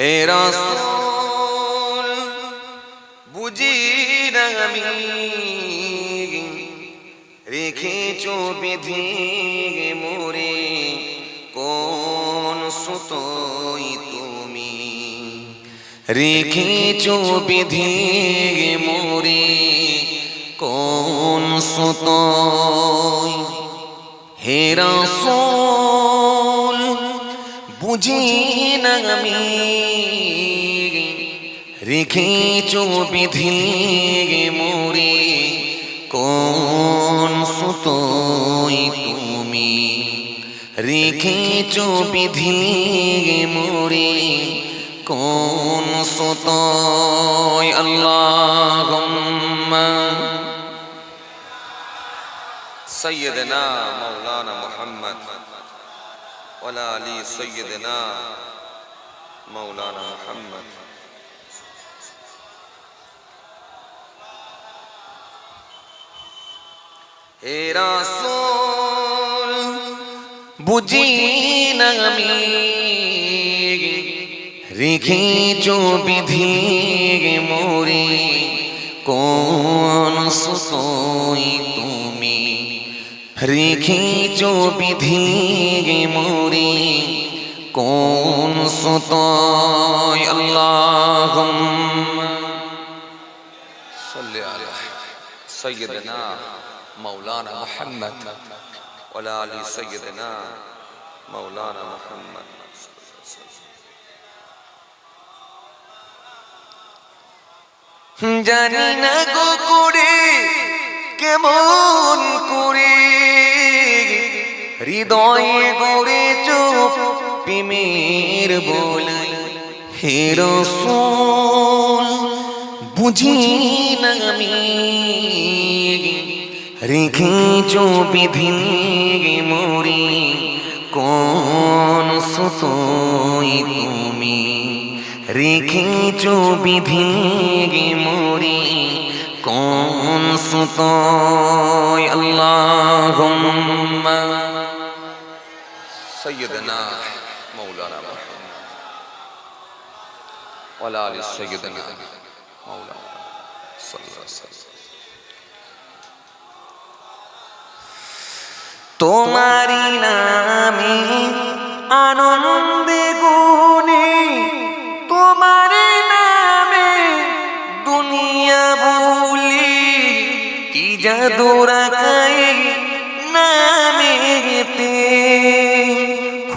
হে রাসূল বুঝি না আমি রেখেছ বিধি মোরে, কোন সুতোই তুমি? রেখেছ বিধি মোরে, কোন সুতোই? হে রাসূল বুঝি না আমি রেখেছ বিধি মোরে কোন সুতোই তুমি রেখেছ বিধি মোরে কোন সুতোই আল্লাহ সৈয়দ সৈয়দনা মৌলানা মোহাম্মদ ولا علي سيدنا مولانا محمد হে রাসূল বুঝি না আমি রেখেছ বিধি মোরে কোন সুতোই তুমি রেখেছ বিধি মোরে কোন সুতোই আল্লাহ صل على سيدنا مولانا محمد وعلى ال سيدنا مولانا محمد জানি না গো করে কেমন করে হৃদয়ে গড়ে চোখ প্রেমের বলাই হে রসুল, বুঝি না আমি? রেখেছ বিধি মরি, কোন সুতোই তুমি? রেখেছ বিধি মরি, কোন সুতোই আল্লাহ سيدنا مولانا محمد وعلى ال سيدنا مولانا صلى الله عليه وسلم তোমারি নামে আনন্দে গুনে তোমার নামে দুনিয়া ভুলি কি জাদু রাখাই নামেতে খুদারি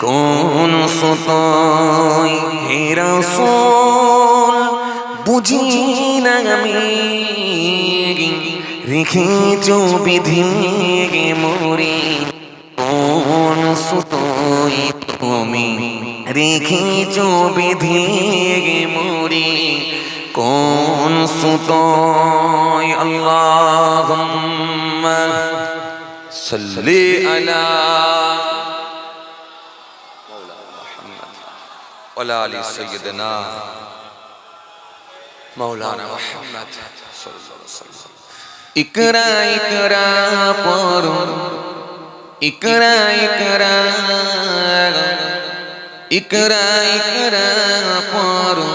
কোন সুতোই হে রসুল, বুঝি না আমি রেখেছ বিধি মরি কোন সুতোই তুমি রেখেছ বিধি মরি কোন সুতোই আল্লাহ সাল্লি আলা ولا علی سیدنا مولانا محمد صلی اللہ علیہ وسلم اقرا اقرا پڑھو اقرا اقرا اقرا اقرا پڑھو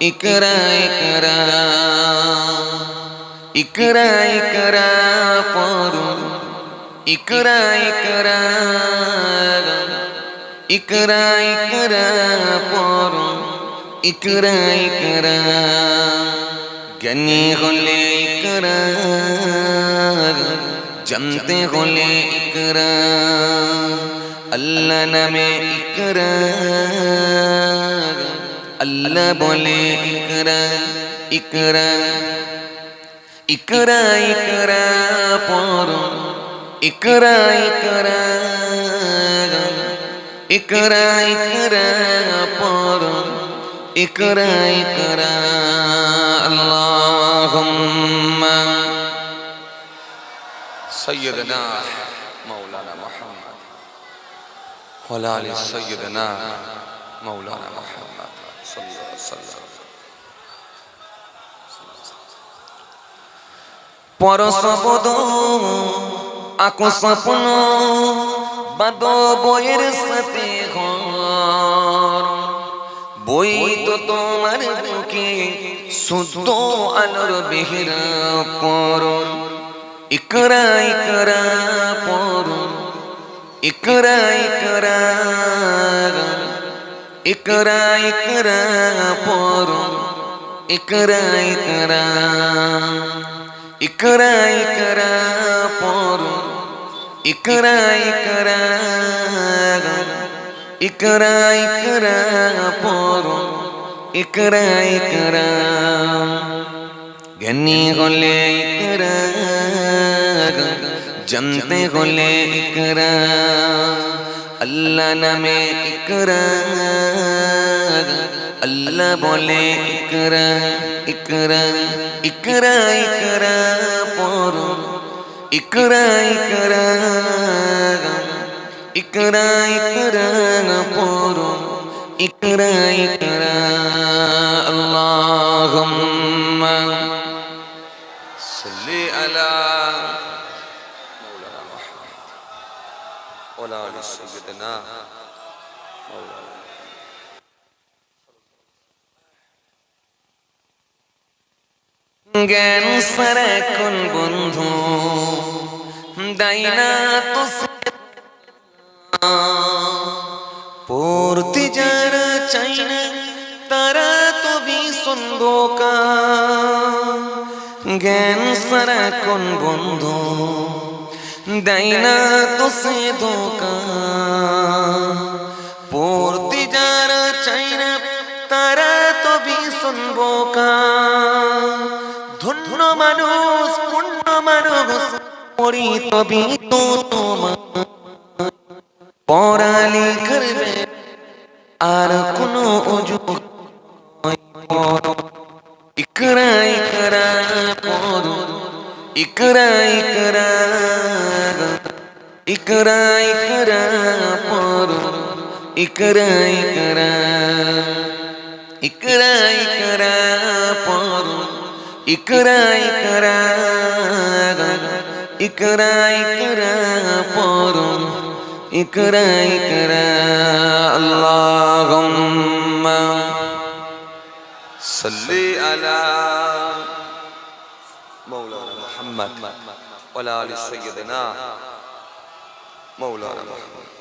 اقرا اقرا اقرا اقرا پڑھو اقرا اقرا ইকরা ইকরা পড়ো ইকরা ইকরা। জ্ঞানী হলে ইকরা, জানতে হলে ইকরা। আল্লাহ নামে ইকরা, আল্লাহ বলে ইকরা ইকরা। ইকরা ইকরা পড়ো ইকরা ইকরা। ইকরা ইকরা পর ইকরা ইকরা, আল্লাহুম্মা। সাইয়্যিদনা মাওলানা মুহাম্মদ। ওয়া আলা আলি সাইয়্যিদনা মাওলানা মুহাম্মদ। সাল্লাল্লাহু আলাইহি ওয়াসাল্লাম। পরসপদ আকসপন বাদ বইয়ের সাথে ঘর। বই তো তোমার বুকে, শুদ্ধ আলোর বেহেরা পর ইকরা ইকরা পর ইকরা ইকরা ইকরা ইকরা পর ইকরা ইকরা ইকরা ইকরা পর ইকরা ইকরা ইকরা ইকরা পর ইকরা ইকরা জ্ঞানী হলে ইকরা জানতে হলে ইকরা আল্লাহ নামে ইকরা আল্লাহ বলে ইকরা ইকরা ইকরা ইকরা পর ইকরা ইকরা ইকরা ইকরা পর ইকরা ইকরা আল্লাহুম্মা সাল্লি আলা مولانا محمد وعلى ال سيدنا مولانا জ্ঞান সারা কোন বন্ধু দাইনা পড়তে যারা চাই না, তারা তো ভীষণ বোকা জ্ঞান সারা কোন বন্ধু দাইনা তো সে ধোকা পড়তে যারা চাই না, তারা তো ভীষণ বোকা ধন্য মানুষ পূর্ণ মানুষ পড়ি তবে তো তোমার পড়ালি করবে আর কোনো অজুগ ইকরা ইকরা পড়ো ইকরা ইকরা ইকরা ইকরা পড়ো ইকরা ইকরা ইকরা ইকরা পড়ো ইকরা ইকরা اقرا اقرا پورم اقرا اقرا اللهم صل على مولانا محمد وعلى ال سيدنا مولانا محمد۔